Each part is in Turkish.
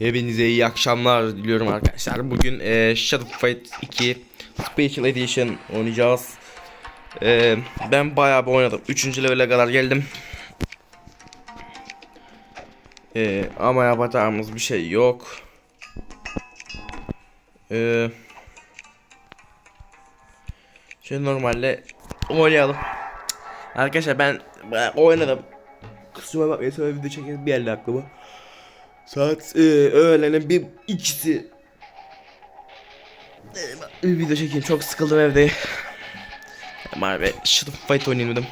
Hepinize iyi akşamlar diliyorum arkadaşlar. Bugün e, Shadow Fight 2 Special Edition oynayacağız. E, ben bayağı bir oynadım. 3. level'e kadar geldim. E, ama yapacağımız bir şey yok. E, şöyle normalde oynayalım. Arkadaşlar ben oynadım. Kusura bakmayın sonra video çekelim bir elde aklıma. Saat e, öğlenin bir ikisi. Bir video çekeyim çok sıkıldım evde. Ama be Shadow Fight oynayayım dedim.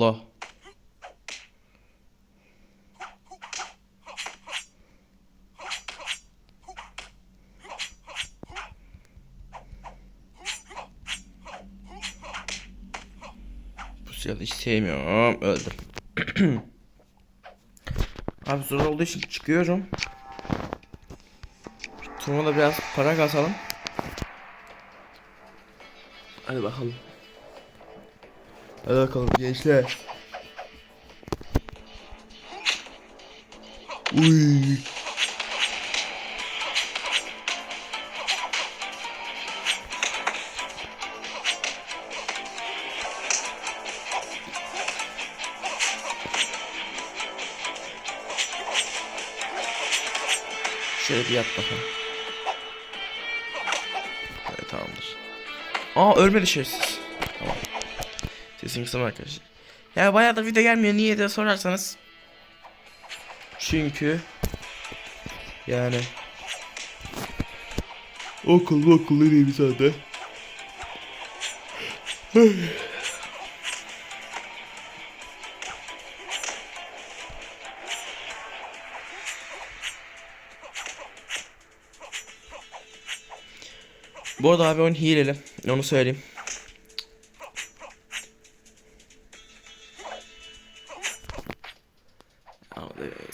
Tuğla. Bu silahı hiç sevmiyorum. Öldüm. Abi zor olduğu için çıkıyorum. Turnuvada biraz para kasalım. Hadi bakalım. Hadi bakalım gençler. Uy. Şöyle bir yat bakalım. Evet tamamdır. Aa ölmedi şerefsiz. Sesim kısım arkadaşlar. Ya bayağı da video gelmiyor niye de sorarsanız. Çünkü yani okul okul diyeyim zaten. Bu arada abi oyun hileli. Onu söyleyeyim.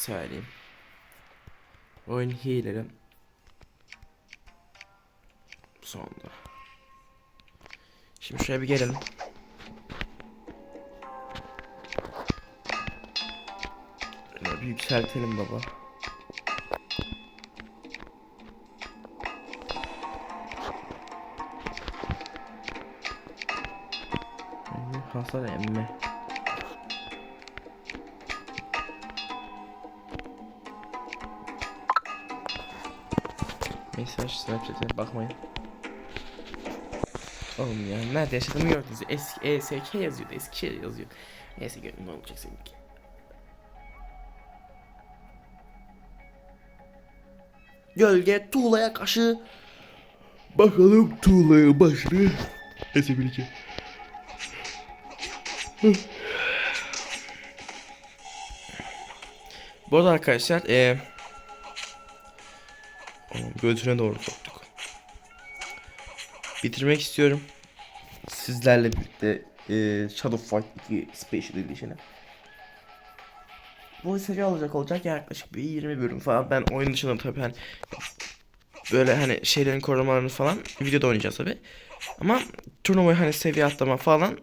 Söyleyeyim. Oyun hileli. Sonunda. Şimdi şuraya bir gelelim. Şöyle bir yükseltelim baba. Hasar emme. Mesaj Snapchat'e bakmayın. Oğlum ya nerede yaşadığımı gördünüz. Eski ESK yazıyordu. Eskişehir yazıyor. Neyse gönlüm ne olacak seninki. Gölge tuğlaya karşı. Bakalım tuğlaya başını esebilecek. Bu arada arkadaşlar eee götüne doğru soktuk. Bitirmek istiyorum. Sizlerle birlikte eee Shadow Fight 2 Special Edition'ı. Bu seri alacak olacak yaklaşık bir 20 bölüm falan. Ben oyun dışında tabii hani böyle hani şeylerin korumalarını falan videoda oynayacağız tabii. Ama turnuvayı hani seviye atlama falan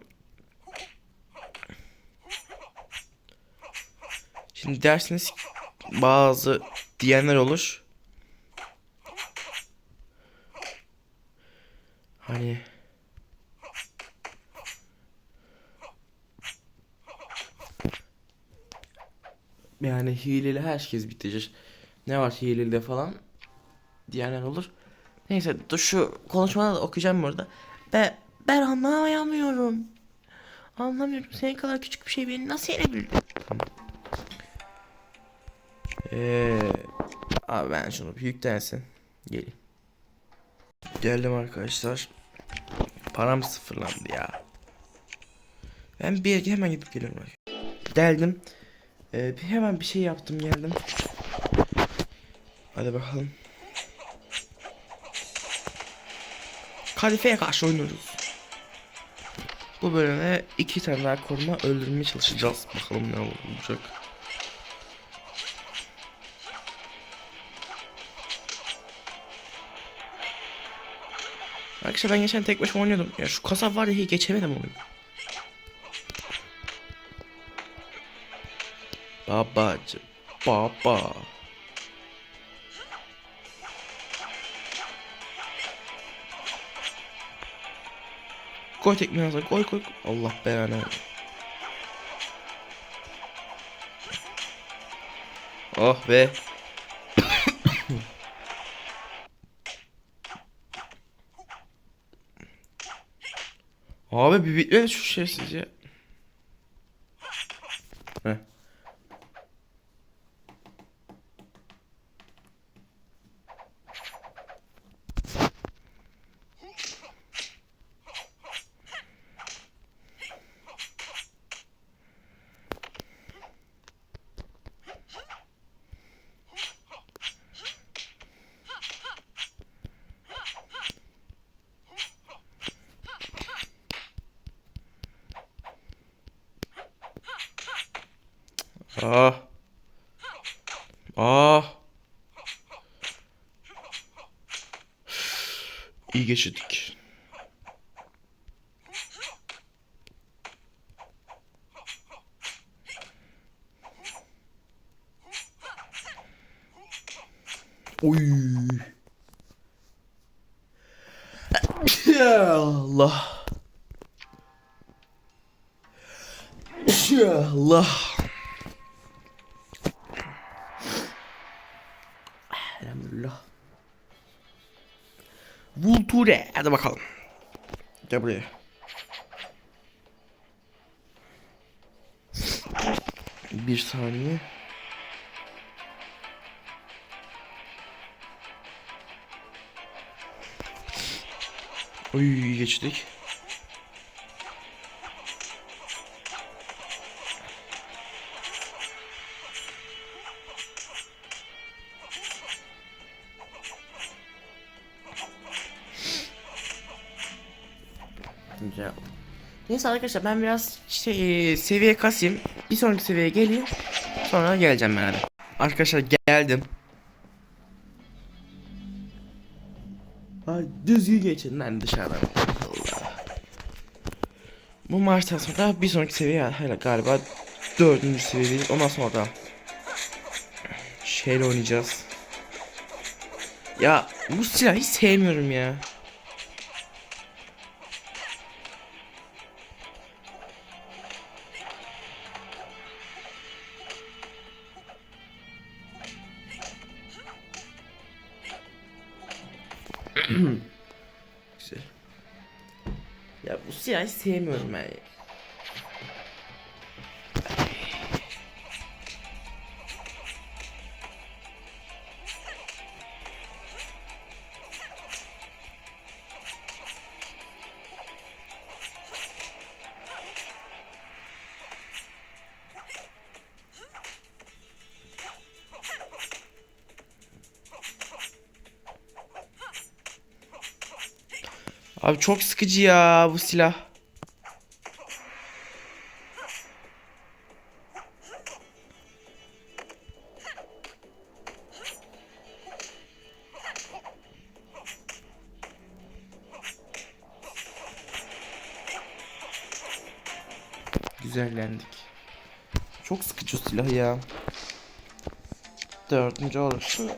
Şimdi dersiniz bazı diyenler olur. Hani yani hileli herkes bitecek. Ne var hileli falan diyenler olur. Neyse dur şu konuşmada da okuyacağım burada. Ben, ben anlayamıyorum. Anlamıyorum. Senin kadar küçük bir şey beni nasıl yenebildin? Tamam. Ee, abi ben şunu büyük densin. Geleyim. Geldim arkadaşlar. Param sıfırlandı ya. Ben bir hemen gidip geliyorum. Geldim. Ee, hemen bir şey yaptım geldim. Hadi bakalım. Kalifeye karşı oynuyoruz. Bu bölümde iki tane daha koruma öldürmeye çalışacağız. Bakalım ne olacak. Arkadaşlar ben geçen tek başıma oynuyordum. Ya şu kasap var ya hiç geçemedim onu. Babacım. Baba. Koy tekmeyi ağzına koy koy. Allah belanı. Oh be. Abi bir bitmedi şu şeysiz ya. Ah. Ah. İyi geçirdik. Oy. Allah. Allah. Vulture. Hadi bakalım. Gel buraya. Bir saniye. Oy geçtik. Güzel. Neyse arkadaşlar ben biraz şey, seviye kasayım. Bir sonraki seviyeye geleyim. Sonra geleceğim ben hadi. Arkadaşlar geldim. Ay düzgün geçin lan dışarıdan. Bu maçtan sonra bir sonraki seviye hala galiba dördüncü seviyedeyiz. Ondan sonra şeyle oynayacağız. Ya bu silahı hiç sevmiyorum ya. Güzel. Ya bu silahı hiç sevmiyorum ben. Çok sıkıcı ya bu silah. Güzellendik. Çok sıkıcı silah ya. Dördüncü olur. Şu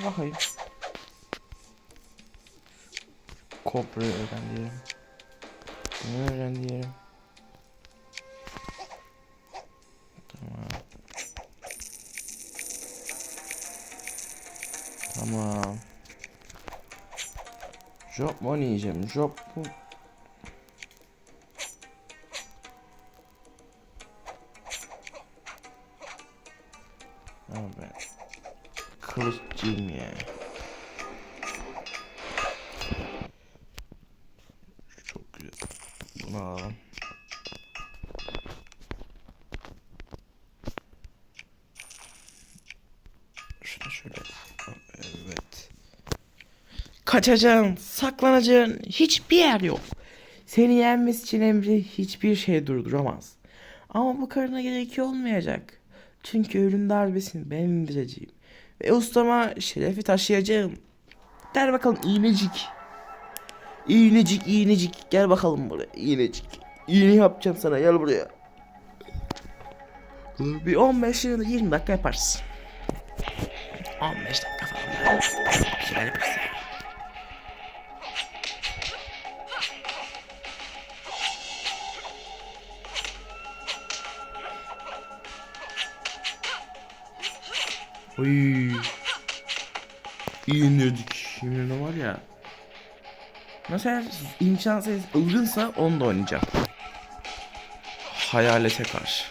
bir bakayım. Kobra'yı öğren diyelim. Bunu öğren diyelim. Tamam. Tamam. Job mu oynayacağım? Job. Ama ben kılıççıyım ya. Çok güzel. Bunu alalım. Şunu şöyle. Evet. Kaçacağın, saklanacağın hiçbir yer yok. Seni yenmesi için Emre hiçbir şey durduramaz. Ama bu karına gerek olmayacak. Çünkü ölüm darbesini ben indireceğim. Ve ustama şerefi taşıyacağım. Gel bakalım iğnecik. İğnecik, iğnecik. Gel bakalım buraya iğnecik. İğne yapacağım sana gel buraya. Bir 15 ya da 20 dakika yaparsın. 15 dakika falan. Oy. İyi indirdik. Yeminle var ya. Eğer imkansız ılgınsa onu da oynayacağım. Hayalete karşı.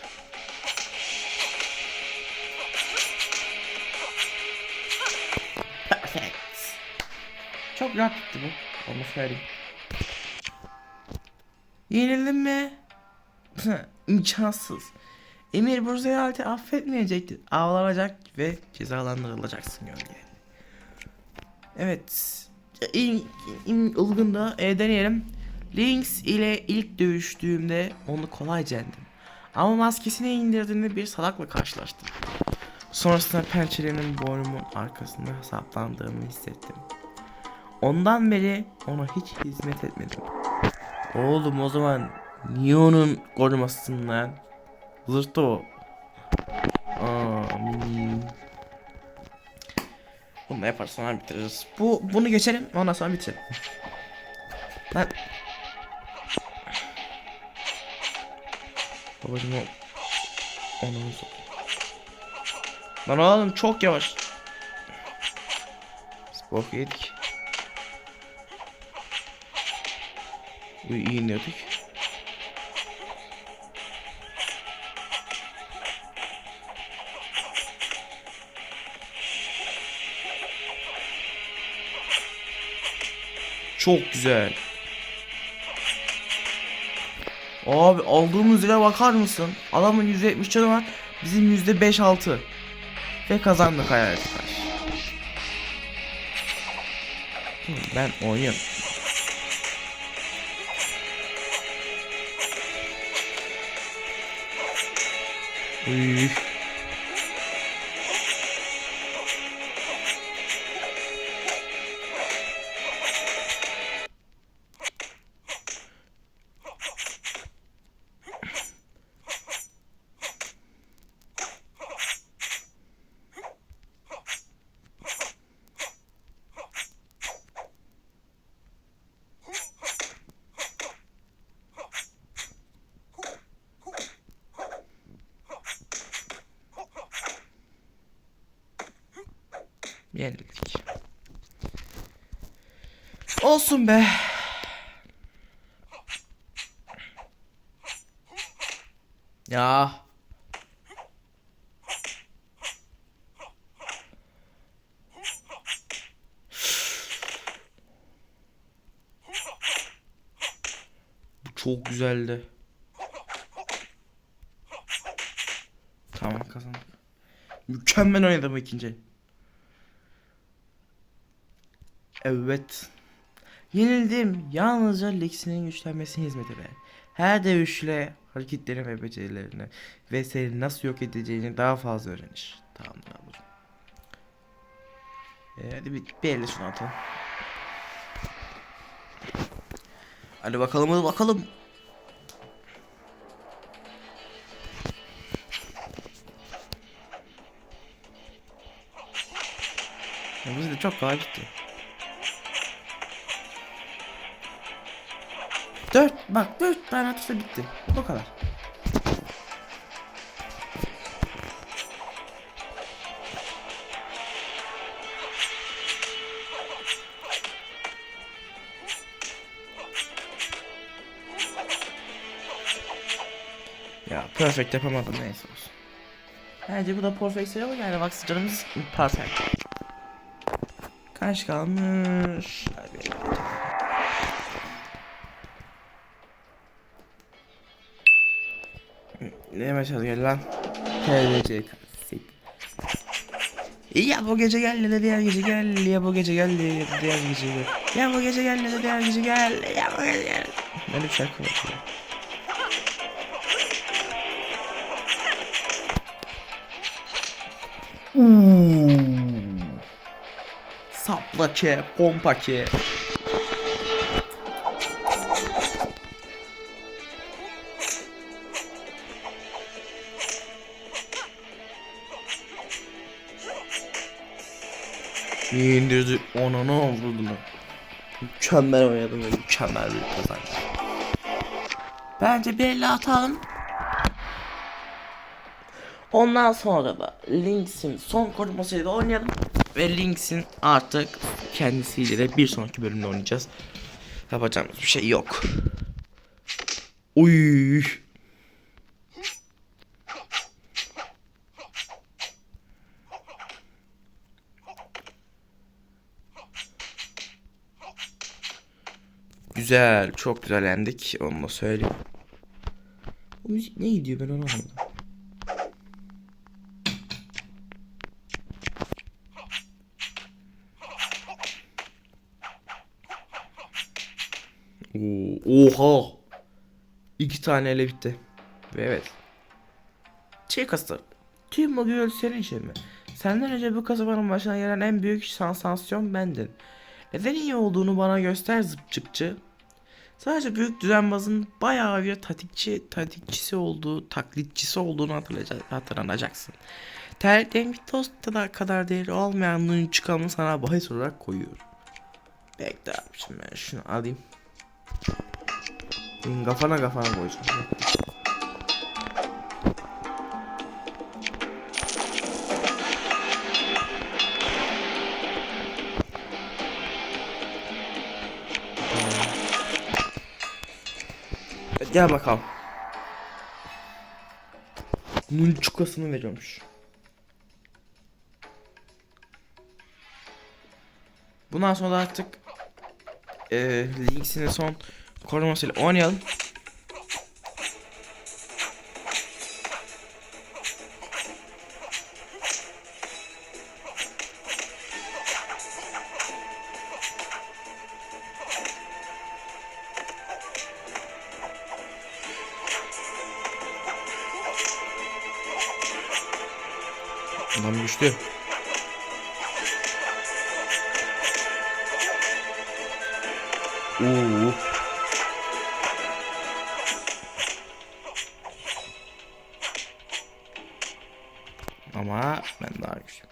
Perfect. Çok rahat gitti bu. Onu söyleyeyim. Yenildin mi? İmkansız. Emir bu zeyaleti affetmeyecektir. Ağlanacak ve cezalandırılacaksın gölge. Evet. İn, in, ılgında e, deneyelim. Lynx ile ilk dövüştüğümde onu kolayca yendim. Ama maskesini indirdiğimde bir salakla karşılaştım. Sonrasında pençelerinin boynumun arkasında saplandığımı hissettim. Ondan beri ona hiç hizmet etmedim. Oğlum o zaman niye onun korumasından? Zırttı o. Aa, hmm. Bunu yaparız sonra bitiririz. Bu bunu geçelim ondan sonra bitirelim. Lan. Babacım o. Onu Lan oğlum çok yavaş. Bok yedik. Bu iyi iniyorduk. Çok güzel. Abi aldığımız yere bakar mısın? Adamın %70 canı var. Bizim %5-6. Ve kazandık hayalet karşı. Hı, Ben oynuyorum. Uy. Yenildik. Olsun be. Ya. Bu çok güzeldi. Tamam kazandık. Mükemmel oynadım ikinci. Evet. Yenildim. Yalnızca Lexi'nin güçlenmesine hizmet eder. Her dövüşle hareketlerini ve becerilerini ve seni nasıl yok edeceğini daha fazla öğrenir. Tamam alırım. Ee, hadi bir, bir elle şunu atalım. Hadi bakalım hadi bakalım. Ya bu da çok kolay gitti. Dört bak dört tane atışta bitti. O kadar. Ya perfect yapamadım neyse olsun. Bence bu da perfect sayılır yani bak canımız perfect. Kaç kalmış? Hadi bir bakalım. Ne mesaj geldi lan? Klasik. Ya bu gece gel ya da diğer gece gel. Ya bu gece gel ya da diğer gece gel. Ya bu gece gel ya da diğer gece gel. Ya bu gece gel. Böyle bir şarkı var. ya. Sapla ke, pompa ke. İndirdi ona ne oldu lan? Mükemmel oynadım ve mükemmel bir kazanç. Bence bir atalım. Ondan sonra da Lynx'in son korumasıyla oynayalım. Ve Lynx'in artık kendisiyle de bir sonraki bölümde oynayacağız. Yapacağımız bir şey yok. Uy. Güzel, çok güzel yendik. Onu da söyleyeyim. Bu müzik ne gidiyor ben onu anlamadım. Oo, oha. İki tane ele bitti. Ve evet. Şey kastı. Tüm bu gürültü senin için mi? Senden önce bu kasabanın başına gelen en büyük sansasyon bendin. Neden iyi olduğunu bana göster zıpçıkçı. Sadece büyük düzenbazın bayağı bir tatikçi, tatikçisi olduğu, taklitçisi olduğunu hatırlanacaksın. Terliklerin bir tost kadar, değeri olmayanlığın çıkanını sana bahis olarak koyuyor. Bekle abi şimdi ben şunu alayım. Kafana kafana koyacağım. Gel bakalım. Nunçukasını veriyormuş. Bundan sonra artık e, Lynx'in son korumasıyla oynayalım. Ama ben daha güçlüyüm.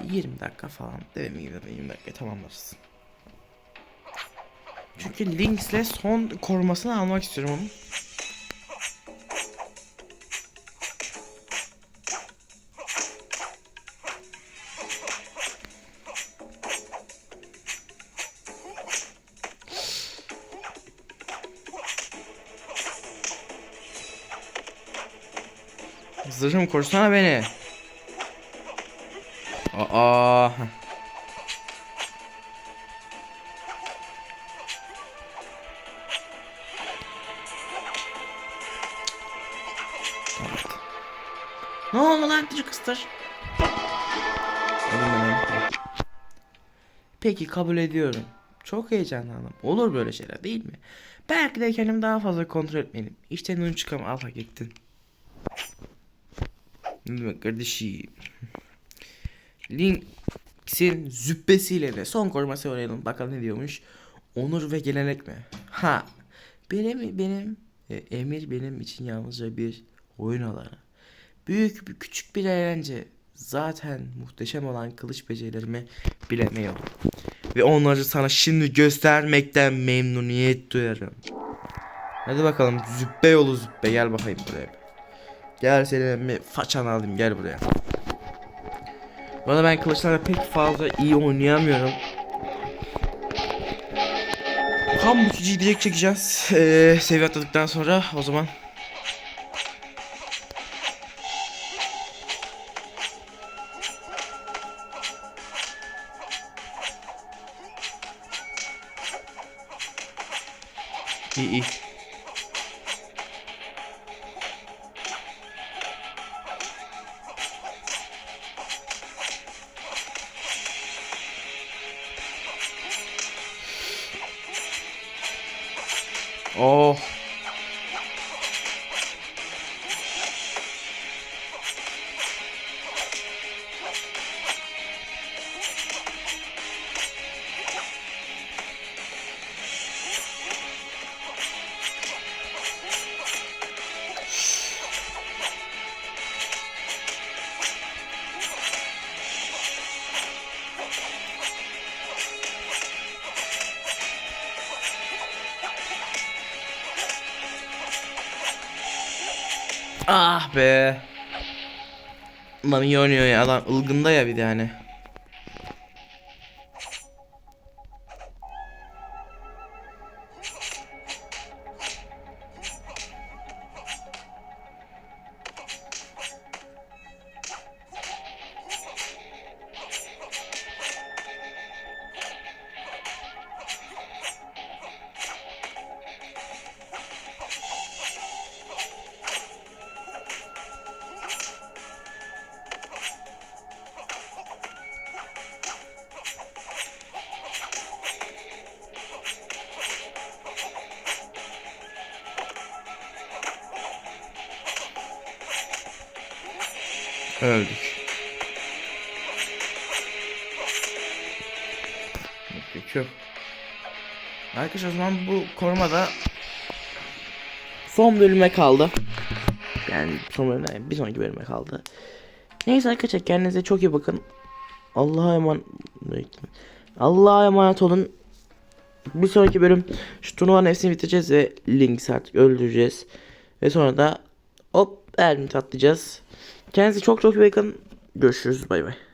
Bir 20 dakika falan dediğim gibi de 20 dakika tamamlarız. Çünkü Lynx'le son korumasını almak istiyorum onun. Zırhım korusana beni. Aa. Ne oldu lan küçük kıstır? Peki kabul ediyorum. Çok heyecanlandım. Olur böyle şeyler değil mi? Belki de kendimi daha fazla kontrol etmeliyim. İşte nun çıkam al hak ettin. Ne demek kardeşim? Lynx'in züppesiyle de son koruması oynayalım. Bakalım ne diyormuş. Onur ve gelenek mi? Ha. Benim benim e, emir benim için yalnızca bir oyun alanı. Büyük bir küçük bir eğlence. Zaten muhteşem olan kılıç becerilerimi bilemiyorum. Ve onları sana şimdi göstermekten memnuniyet duyarım. Hadi bakalım züppe yolu züppe gel bakayım buraya. Gel senin bir façanı alayım gel buraya. Arada ben kılıçlarla pek fazla iyi oynayamıyorum. Tam bükücüyü direkt çekeceğiz. Ee, seviye atladıktan sonra o zaman. Oh. Ah be. Lan iyi oynuyor ya adam ılgında ya bir de yani. Öldük. Yok. Arkadaşlar o zaman bu korumada son bölüme kaldı. Yani son bölüme bir sonraki bölüme kaldı. Neyse arkadaşlar kendinize çok iyi bakın. Allah'a emanet Allah'a emanet olun. Bir sonraki bölüm şu turnuvanın hepsini bitireceğiz ve Lynx artık öldüreceğiz. Ve sonra da hop Ermit atlayacağız. Kendinize çok çok iyi bakın. Görüşürüz bay bay.